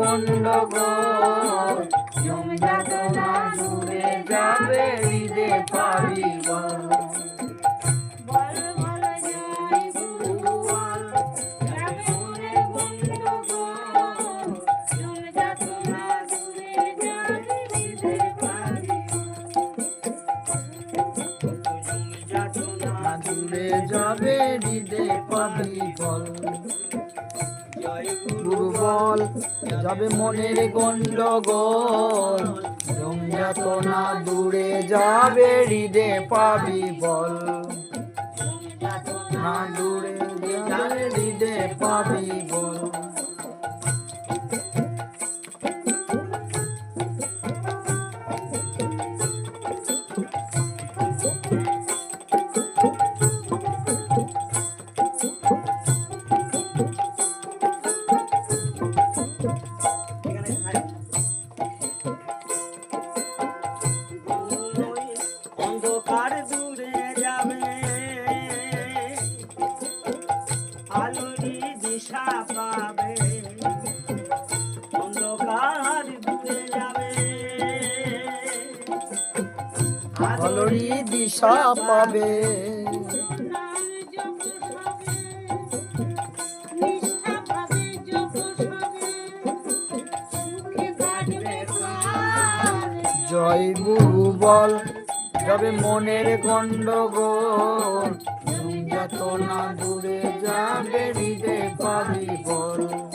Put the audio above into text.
গন্ডগোল। জমি জমি যাতনা দূরে যাবে হৃদে পাবি যাবে হৃদে পাবি বল দুর্বল, যাবে মনের গণ্ডগোল না দূরে যাবে, হৃদে পাবি বল। না দূরে যাবে, হৃদে পাবি বল। পাবে অন্ধকার দূরে যাবে। দিশা পাবে। জয় গুরু বল যাবে মনের গন্ডগোল। Thank you.